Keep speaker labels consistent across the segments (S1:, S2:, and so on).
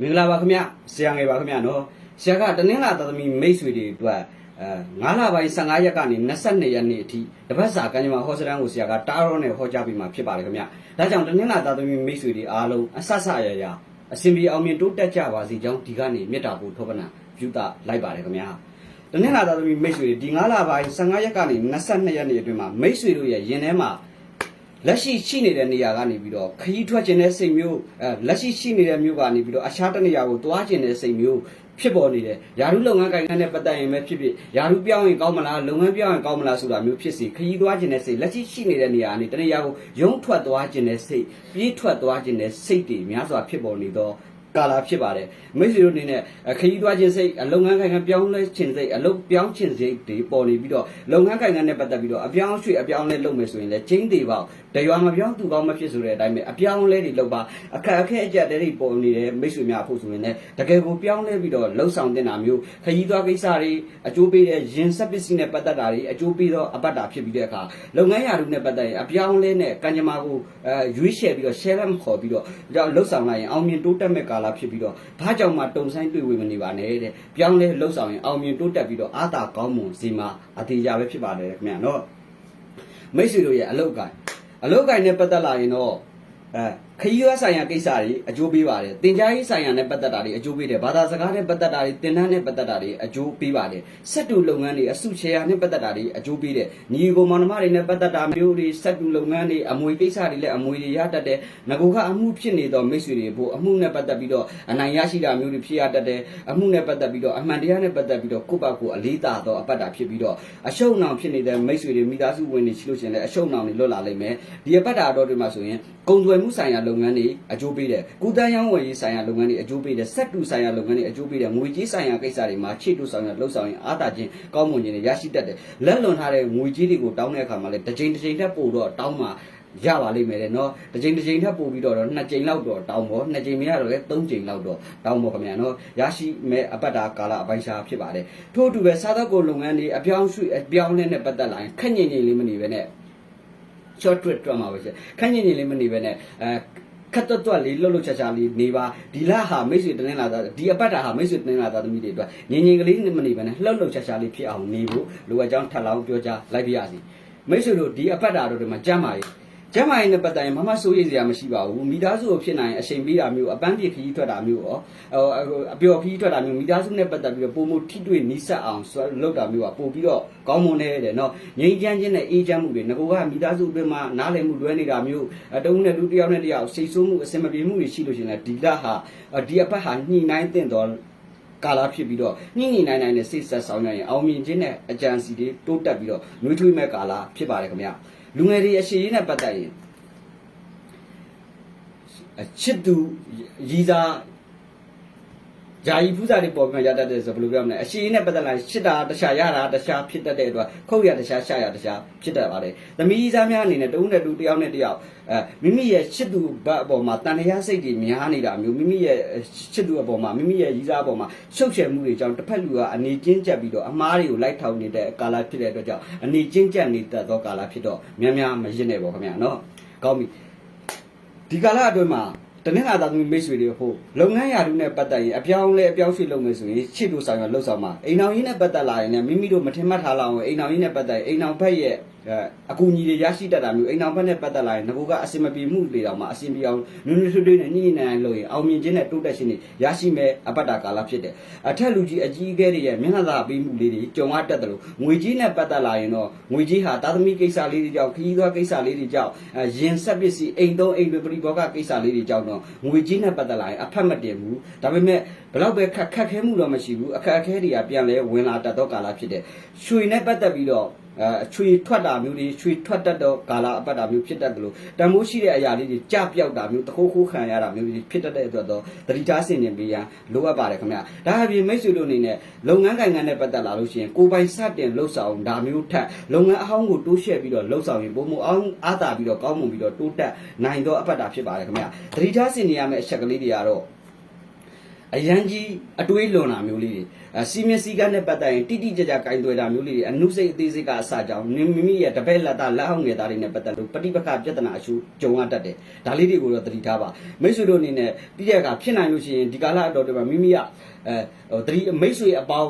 S1: မင်္ဂလာပါခင်ဗျဆရာငယ်ပါခင်ဗျနော်ဆရာကတနင်္လာသားသမီးမိတ်ဆွေတွေအတွက်အဲ9လပိုင်း15ရက်ကနေ22ရက်နေ့အထိတပတ်စာကံကြမ္မာဟောစတန်းကိုဆရာကတားရောနဲ့ဟောကြားပေးမှာဖြစ်ပါတယ်ခင်ဗျဒါကြောင့်တနင်္လာသားသမီးမိတ်ဆွေတွေအားလုံးအဆက်ဆက်ရရအစဉ်ပြေအောင်မြင်တိုးတက်ကြပါစေကြောင်းဒီကနေ့မေတ္တာပို့ထောပနာပြုတာလိုက်ပါတယ်ခင်ဗျာတနင်္လာသားသမီးမိတ်ဆွေတွေဒီ9လပိုင်း15ရက်ကနေ22ရက်နေ့အတွင်းမှာမိတ်ဆွေတို့ရဲ့ရင်ထဲမှာ လက်ရှိရှိနေတဲ့နေရာကနေပြီးတော့ခရီးထွက်ခြင်းတဲ့စိတ်မျိုးအဲလက်ရှိရှိနေတဲ့မျိုးကနေပြီးတော့အခြားတစ်နေရာကိုသွားခြင်းတဲ့စိတ်မျိုးဖြစ်ပေါ်နေတယ်။ယာရုလုပ်ငန်းကိုင်ငန်းနဲ့ပတ်သက်ရင်ပဲဖြစ်ဖြစ်ယာရုပြောင်းရင်ကောင်းမလားလုပ်ငန်းပြောင်းရင်ကောင်းမလားဆိုတာမျိုးဖြစ်စီခရီးသွားခြင်းတဲ့စိတ်လက်ရှိရှိနေတဲ့နေရာကနေတနေရာကိုရုံးထွက်သွားခြင်းတဲ့စိတ်ပြေးထွက်သွားခြင်းတဲ့စိတ်တွေများစွာဖြစ်ပေါ်နေတော့ကာလာဖြစ်ပါတယ်မိတ်ဆွေတို့အနေနဲ့ခရီးသွားခြင်းစိတ်လုပ်ငန်းကိုင်ငန်းပြောင်းလဲခြင်းစိတ်အလုပ်ပြောင်းခြင်းစိတ်တွေပေါ်နေပြီးတော့လုပ်ငန်းကိုင်ငန်းနဲ့ပတ်သက်ပြီးတော့အပြောင်းအရွှေ့အပြောင်းလဲလုပ်မယ်ဆိုရင်လည်းချင်းသေးပါတရွာမပြောင်းသူကောင်းမဖြစ်ဆိုတဲ့အတိုင်းပဲအပြောင်းလဲတွေလုပ်ပါအခက်အခဲအကျက်တွေပေါ်နေတဲ့မိတ်ဆွေများဖို့ဆိုရင်လည်းတကယ်ကိုပြောင်းလဲပြီးတော့လှုပ်ဆောင်တင်တာမျိုးခရီးသွားကိစ္စတွေအကျိုးပေးတဲ့ရင်ဆက်ပစ္စည်းနဲ့ပတ်သက်တာတွေအကျိုးပေးတော့အပတ်တာဖြစ်ပြီးတဲ့အခါလုပ်ငန်းရာထူးနဲ့ပတ်သက်ရင်အပြောင်းလဲနဲ့ကံကြမ္မာကိုအဲရွေးချယ်ပြီးတော့ share လက်မခေါ်ပြီးတော့ကြောင့်လှုပ်ဆောင်လိုက်ရင်အောင်မြင်တိုးတက်မဲ့ကာလဖြစ်ပြီးတော့ဘာကြောင့်မှတုံဆိုင်တွေ့ဝေမနေပါနဲ့တဲ့ပြောင်းလဲလှုပ်ဆောင်ရင်အောင်မြင်တိုးတက်ပြီးတော့အာသာကောင်းမွန်စီမှာအသေးကြပဲဖြစ်ပါတယ်ခင်ဗျာနော်မိတ်ဆွေတို့ရဲ့အလောက်ကိုင် အလောက်ကိုင်နဲ့ပတ်သက်လာရင်တော့အဲ ခရီးသွားဆိုင်ရာကိစ္စတွေအကျိုးပေးပါတယ်တင် जा ရေးဆိုင်ရာနဲ့ပတ်သက်တာတွေအကျိုးပေးတယ်ဘာသာစကားနဲ့ပတ်သက်တာတွေတင်တန်းနဲ့ပတ်သက်တာတွေအကျိုးပေးပါတယ်စက်တူလုပ်ငန်းတွေအစုရှယ်ယာနဲ့ပတ်သက်တာတွေအကျိုးပေးတယ်ညီကိုမောင်နှမတွေနဲ့ပတ်သက်တာမျိုးတွေစက်တူလုပ်ငန်းတွေအမွေကိစ္စတွေလည်းအမွေတွေရတတ်တယ်ငကိုကအမှုဖြစ်နေတော့မိတ်ဆွေတွေဖို့အမှုနဲ့ပတ်သက်ပြီးတော့အနိုင်ရရှိတာမျိုးတွေဖြစ်ရတတ်တယ်အမှုနဲ့ပတ်သက်ပြီးတော့အမှန်တရားနဲ့ပတ်သက်ပြီးတော့ကိုယ့်ဘက်ကိုအလေးသာတော့အပတ်တာဖြစ်ပြီးတော့အရှုံးအောင်ဖြစ်နေတဲ့မိတ်ဆွေတွေမိသားစုဝင်တွေရှိလို့ရှိရင်လည်းအရှုံးအောင်တွေလွတ်လာလိမ့်မယ်ဒီအပတ်တာတော့တွေမှာဆိုရင်ကုန်သွယ်မှုဆိုင်ရာလုပ်ငန်းတွေအကျိုးပေးတယ်ကုသရောင်းဝယ်ရေးဆိုင်ရာလုပ်ငန်းတွေအကျိုးပေးတယ်စက်တူဆိုင်ရာလုပ်ငန်းတွေအကျိုးပေးတယ်ငွေကြေးဆိုင်ရာကိစ္စတွေမှာခြေတူဆောင်ရလှုပ်ဆောင်ရင်အားတာချင်းကောင်းမွန်ခြင်းတွေရရှိတတ်တယ်လက်လွန်ထားတဲ့ငွေကြေးတွေကိုတောင်းတဲ့အခါမှာလည်းတစ်ချိန်တစ်ချိန်ထက်ပိုတော့တောင်းမှာရပါလိမ့်မယ်တဲ့နော်တစ်ချိန်တစ်ချိန်ထပ်ပို့ပြီးတော့နှစ်ချိန်လောက်တော့တောင်းပေါ့နှစ်ချိန်မရတော့လေသုံးချိန်လောက်တော့တောင်းပေါ့ခင်ဗျာနော်ရရှိမဲ့အပတ်တာကာလအပိုင်းခြားဖြစ်ပါတယ်ထို့အတူပဲစားသောက်ကုန်လုပ်ငန်းတွေအပြောင်းရွှေ့အပြောင်းလဲနဲ့ပတ်သက်လာရင်ခက်ညင်ညင်လေးမနေပဲနဲ့ short trip တွက်မှာပဲရှင်ခက်ညင်ညင်လေးမနေပဲနဲ့အဲခက်တွတ်တွတ်လေးလှုပ်လှုပ်ချာချာလေးနေပါဒီလဟာမိတ်ဆွေတင်းလာတာဒီအပတ်တာဟာမိတ်ဆွေတင်းလာတာသမီးတွေအတွက်ငင်ငင်ကလေးမနေပဲနဲ့လှုပ်လှုပ်ချာချာလေးဖြစ်အောင်နေဖို့လိုအပ်ကြောင်းထပ်လောင်းပြောကြလိုက်ပြရစီမိတ်ဆွေတို့ဒီအပတ်တာတို့ဒီမှာကြမ်းပါရေး ကျမ်းမာရေးနဲ့ပတ်သက်ရင်မမစိုးရိမ်စရာမရှိပါဘူးမိသားစုကိုဖြစ်နိုင်အချိန်ပေးတာမျိုးအပန်းပြေခရီးထွက်တာမျိုးရောဟိုအပျော်ခရီးထွက်တာမျိုးမိသားစုနဲ့ပတ်သက်ပြီးတော့ပုံမထိတွေ့နီးစပ်အောင်လုပ်တာမျိုးကပို့ပြီးတော့ကောင်းမွန်တယ်တဲ့နော်ငြိမ်းချမ်းခြင်းနဲ့အေးချမ်းမှုတွေငကိုကမိသားစုအတွင်းမှာနားလည်မှုလွဲနေတာမျိုးတဦးနဲ့လူတစ်ယောက်နဲ့တစ်ယောက်စိတ်ဆိုးမှုအစင်မပြေမှုတွေရှိလို့ရှိရင်လည်းဒီလဟာဒီအပတ်ဟာညှိနှိုင်းတဲ့တော့ကာလာဖြစ်ပြီးတော့ညှိညှိနိုင်နိုင်နဲ့စိတ်ဆက်ဆောင်ရရင်အောင်မြင်ခြင်းနဲ့အကြံစီတွေတိုးတက်ပြီးတော့နှွေးထွေးမဲ့ကာလာဖြစ်ပါတယ်ခင်ဗျ လူငယ်တွေအရှိရေးနဲ့ပတ်သက်ရင်အချစ်သူရည်သား ဂျာယီဖူးစာတွေပေါ်ပြီးမှရတတ်တယ်ဆိုဘယ်လိုပြောမလဲအရှိနဲ့ပတ်သက်လာရှစ်တာတခြားရတာတခြားဖြစ်တတ်တဲ့အတွက်ခုတ်ရတခြားရှာရတခြားဖြစ်တတ်ပါတယ်သမီးသားများအနေနဲ့တဦးနဲ့တူတယောက်နဲ့တယောက်အဲမိမိရဲ့ရှစ်သူဘတ်အပေါ်မှာတန်တရားစိတ်တွေများနေတာမျိုးမိမိရဲ့ရှစ်သူအပေါ်မှာမိမိရဲ့ရည်စားအပေါ်မှာရှုပ်ချယ်မှုတွေကြောင့်တစ်ဖက်လူကအနေချင်းကျက်ပြီးတော့အမားတွေကိုလိုက်ထောင်နေတဲ့ကာလဖြစ်တဲ့အတွက်ကြောင့်အနေချင်းကျက်နေတတ်သောကာလဖြစ်တော့များများမရစ်နဲ့ပေါ့ခင်ဗျာနော်ကောင်းပြီဒီကာလအတွင်းမှာ တနင်္လာသားသမီးမိတ်ဆွေတွေဖို့လုပ်ငန်းရာထူးနဲ့ပတ်သက်ရင်အပြောင်းလဲအပြောင်းရွှေ့လုပ်မယ်ဆိုရင်ချစ်လို့ဆောင်ရလှုပ်ဆောင်မှာအိမ်အောင်ကြီးနဲ့ပတ်သက်လာရင်လည်းမိမိတို့မထင်မှတ်ထားလောက်အောင်အိမ်အောင်ကြီးနဲ့ပတ်သက်ရင်အိမ်အောင်ဘက်ရဲ့အကူအညီတွေရရှိတတ်တာမျိုးအိမ်အောင်ဘက်နဲ့ပတ်သက်လာရင်ငကိုကအစင်မပြေမှုတွေတောင်မှအစင်ပြေအောင်နွန်းနွန်းထွေးထွေးနဲ့ညှိနှိုင်းနိုင်လို့ရင်အောင်မြင်ခြင်းနဲ့တိုးတက်ခြင်းတွေရရှိမဲ့အပတ်တာကာလဖြစ်တယ်အထက်လူကြီးအကြီးအကဲတွေရဲ့မျက်နှာသာပေးမှုလေးတွေကြုံရတတ်တယ်လို့ငွေကြီးနဲ့ပတ်သက်လာရင်တော့ငွေကြီးဟာတာသမီကိစ္စလေးတွေကြောင့်ခရီးသွားကိစ္စလေးတွေကြောင့်ရင်ဆက်ပစ္စည်းအိမ်သုံးအိမ်တွေပရိဘောဂကိစ္စလေးတွေကြောင့်တော့ငွေကြီးနဲ့ပတ်သက်လာရင်အဖက်မတင်ဘူးဒါပေမဲ့ဘလောက်ပဲခက်ခက်ခဲမှုတော့မရှိဘူးအခက်အခဲတွေကပြန်လဲဝင်လာတတ်သောကာလဖြစ်တယ်ရွှေနဲ့ပတ်သက်ပြီးတော့ အဲချွေထွက်တာမျိုးတွေချွေထွက်တတ်တော့ကာလာအပတ်တာမျိုးဖြစ်တတ်တယ်လို့တန်မိုးရှိတဲ့အရာလေးတွေကြပြောက်တာမျိုးတခိုးခိုးခံရတာမျိုးတွေဖြစ်တတ်တဲ့အတွက်တော့တတိထားဆင်ခြင်ပေးရန်လိုအပ်ပါတယ်ခင်ဗျာဒါအပြင်မိတ်ဆွေတို့အနေနဲ့လုပ်ငန်းကိုင်ငန်းနဲ့ပတ်သက်လာလို့ရှိရင်ကိုယ်ပိုင်စတင်လှုပ်ဆောင်ဒါမျိုးထက်လုပ်ငန်းအဟောင်းကိုတိုးရှဲပြီးတော့လှုပ်ဆောင်ရင်ပုံမအောင်အားတာပြီးတော့ကောင်းမွန်ပြီးတော့တိုးတက်နိုင်တော့အပတ်တာဖြစ်ပါတယ်ခင်ဗျာတတိထားဆင်ခြင်ရမယ့်အချက်ကလေးတွေကတော့အရန်ကြီးအတွေးလွန်တာမျိုးလေးတွေအ စီမင်းစည်းကမ်းနဲ့ပတ်သက်ရင်တိတိကျကျကင်သွေးတာမျိုးလေးတွေအနုစိတ်အသေးစိတ်ကအစကြောင်းမိမိရဲ့တပည့်လက်သားလက်အောင်ငယ်သားတွေနဲ့ပတ်သက်လို့ပဋိပက္ခပြဿနာအရှုကြုံရတတ်တယ်ဒါလေးတွေကိုတော့သတိထားပါမိတ်ဆွေတို့အနေနဲ့ပြီးတဲ့အခါဖြစ်နိုင်လို့ရှိရင်ဒီကာလအတော်တွေမှာမိမိကအဲဟိုတတိမိတ်ဆွေအပေါင်း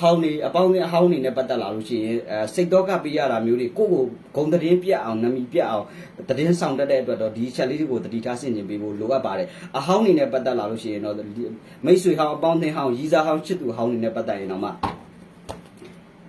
S1: ဟောင်းနေအပေါင်းနဲ့အဟောင်းနေနဲ့ပတ်သက်လာလို့ရှိရင်အဲစိတ်တော့ကပေးရတာမျိုးတွေကိုယ့်ကိုဂုံတရင်ပြတ်အောင်နမီပြတ်အောင်တရင်ဆောင်တတ်တဲ့အတွက်တော့ဒီချက်လေးတွေကိုတတိထားဆင်ခြင်ပေးဖို့လိုအပ်ပါတယ်အဟောင်းနေနဲ့ပတ်သက်လာလို့ရှိရင်တော့မိတ်ဆွေဟောင်းအပေါင်းအသင်းဟောင်းရီးစားဟောင်းချစ်သူဟောင်းနေနဲ့ပတ်သက်ရင်တော့မှ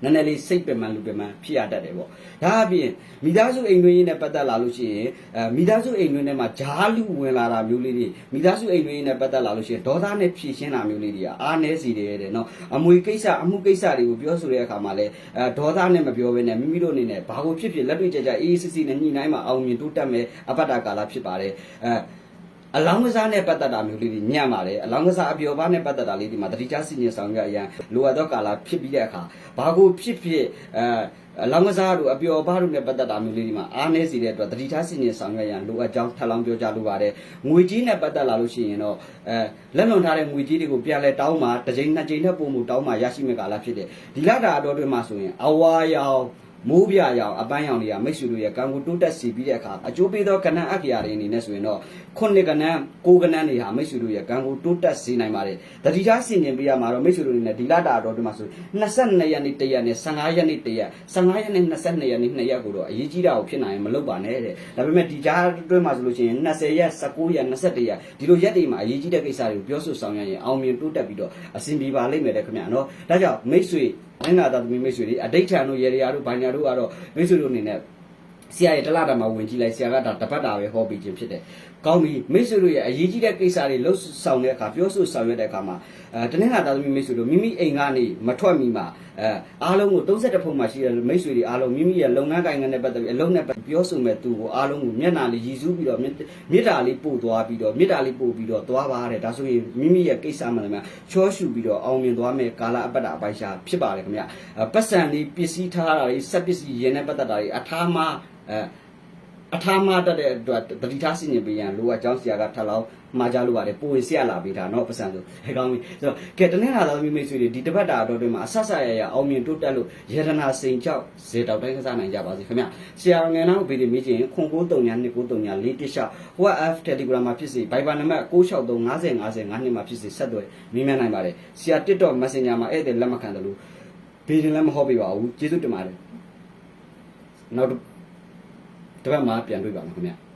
S1: နည်းနည်းလေးစိတ်ပင်ပန်းလူပင်ပန်းဖြစ်ရတတ်တယ်ပေါ့ဒါအပြင်မိသားစုအိမ်တွင်းရေးနဲ့ပတ်သက်လာလို့ရှိရင်အဲမိသားစုအိမ်တွင်းထဲမှာဂျားလူဝင်လာတာမျိုးလေးတွေမိသားစုအိမ်တွင်းရေးနဲ့ပတ်သက်လာလို့ရှိရင်ဒေါသနဲ့ဖြည့်ရှင်းတာမျိုးလေးတွေကအားနည်းစီတယ်တဲ့နော်အမွေကိစ္စအမှုကိစ္စတွေကိုပြောဆိုတဲ့အခါမှာလည်းအဲဒေါသနဲ့မပြောဘဲနဲ့မိမိတို့အနေနဲ့ဘာကိုဖြစ်ဖြစ်လက်တွေ့ကြကြအေးအေးစစ်စစ်နဲ့ညှိနှိုင်းမှအောင်မြင်တိုးတက်မယ်အပတ္တကာလဖြစ်ပါတယ်အဲ အလောင်းကစားနဲ့ပတ်သက်တာမျိုးလေးတွေညံ့ပါတယ်အလောင်းကစားအပျော်ပါးနဲ့ပတ်သက်တာလေးဒီမှာတတိကျစီရင်ဆောင်ရအရန်လိုအပ်သောကာလဖြစ်ပြီးတဲ့အခါဘာကိုဖြစ်ဖြစ်အဲအလောင်းကစားတို့အပျော်ပါးတို့နဲ့ပတ်သက်တာမျိုးလေးဒီမှာအားနည်းစီတဲ့အတွက်တတိကျစီရင်ဆောင်ရအရန်လိုအပ်ကြောင်းထပ်လောင်းပြောကြလိုပါတယ်ငွေကြီးနဲ့ပတ်သက်လာလို့ရှိရင်တော့အဲလက်လွန်ထားတဲ့ငွေကြီးတွေကိုပြန်လဲတောင်းမှတစ်ချိန်နှစ်ချိန်နဲ့ပုံမှုတောင်းမှရရှိမယ့်ကာလဖြစ်တယ်ဒီလတာအတော်တွင်မှာဆိုရင်အဝါရောင် မိုးပြရောင်အပန်းရောင်တွေကမိတ်ဆွေတို့ရဲ့ကံကိုတိုးတက်စီပြီးတဲ့အခါအကျိုးပေးသောကဏ္ဍအက္ခရာတွေအနေနဲ့ဆိုရင်တော့ခုနှစ်ကဏ္ဍကိုးကဏ္ဍတွေဟာမိတ်ဆွေတို့ရဲ့ကံကိုတိုးတက်စေနိုင်ပါတယ်။တတိထားဆင်ခြင်ပေးရမှာတော့မိတ်ဆွေတို့အနေနဲ့ဒီလတာတော်တွေမှာဆို22ရက်နေ့တရက်နဲ့15ရက်နေ့တရက်15ရက်နေ့22ရက်နေ့2ရက်ကိုတော့အရေးကြီးတာကိုဖြစ်နိုင်ရင်မလုပ်ပါနဲ့တဲ့။ဒါပေမဲ့ဒီကြားအတွင်းမှာဆိုလို့ရှိရင်20ရက်19ရက်21ရက်ဒီလိုရက်တွေမှာအရေးကြီးတဲ့ကိစ္စတွေကိုပြောဆိုဆောင်ရွက်ရင်အောင်မြင်တိုးတက်ပြီးတော့အဆင်ပြေပါလိမ့်မယ်တဲ့ခင်ဗျာနော်။ဒါကြောင့်မိတ်ဆွေနို င်ငံသားသမီးမိတ်ဆွေတွေအတိတ်ထံတို့ရေရာတို့ဘာညာတို့ကတော့မိတ်ဆွေတို့အနေနဲ့ ဆရာရဲ့တလားတာမှာဝင်ကြည့်လိုက်ဆရာကဒါတပတ်တာပဲဟောပြီးခြင်းဖြစ်တယ်။ကောင်းပြီမိတ်ဆွေတို့ရဲ့အရေးကြီးတဲ့ကိစ္စတွေလှုပ်ဆောင်တဲ့အခါပြောဆိုဆောင်ရွက်တဲ့အခါမှာအဲတနင်္လာသားသမီးမိတ်ဆွေတို့မိမိအိမ်ကနေမထွက်မီမှာအဲအားလုံးကို32ဖုန်းမှာရှိတဲ့မိတ်ဆွေတွေအားလုံးမိမိရဲ့လုပ်ငန်းကိုင်ငန်းနဲ့ပတ်သက်ပြီးအလုံးနဲ့ပတ်ပြောဆိုမဲ့သူကိုအားလုံးကိုမျက်နှာလေးရည်စူးပြီးတော့မေတ္တာလေးပို့သွားပြီးတော့မေတ္တာလေးပို့ပြီးတော့သွားပါတဲ့ဒါဆိုရင်မိမိရဲ့ကိစ္စမှလည်းများချောရှူပြီးတော့အောင်မြင်သွားမယ်ကာလအပတ်တာအပိုက်ရှာဖြစ်ပါတယ်ခင်ဗျပတ်စံလေးပစ္စည်းထားတာတွေစက်ပစ္စည်းရင်နဲ့ပတ်သက်တာတွေအထားမ အဲအထားမတတ်တဲ့အတွက်တတိထားစင်ရင်ပေးရန်လိုအပ်ကြောင်းဆရာကထပ်လောက်မှာကြလို့ပါတယ်ပိုဝင်ဆရာလာပေးတာเนาะပတ်စံဆိုအဲကောင်းပြီဆိုတော့ကဲတနေ့လာသားမိမိတ်ဆွေတွေဒီတပတ်တာတော့တွင်မှာအဆဆရရအောင်မြင်တိုးတက်လို့ယရနာစိန်ချောက်ဇေတောက်တိုင်းကစားနိုင်ကြပါစေခင်ဗျဆရာငယ်နောက်ဗီဒီမေးချင်ခွန်939 239 4တိရှောက် WhatsApp Telegram မှာဖြစ်စေ Viber နံပါတ်663 50 50 9မှာဖြစ်စေဆက်သွယ်မိမနိုင်ပါတယ်ဆရာ TikTok Messenger မှာဧည့်သည်လက်မခံတယ်လို့ဗီဒီလည်းမဟုတ်ပြပါဘူးကျေးဇူးတင်ပါတယ်နောက် တစ်ပတ်မှာပြန်တွေ့ပါမယ်ခင်ဗျ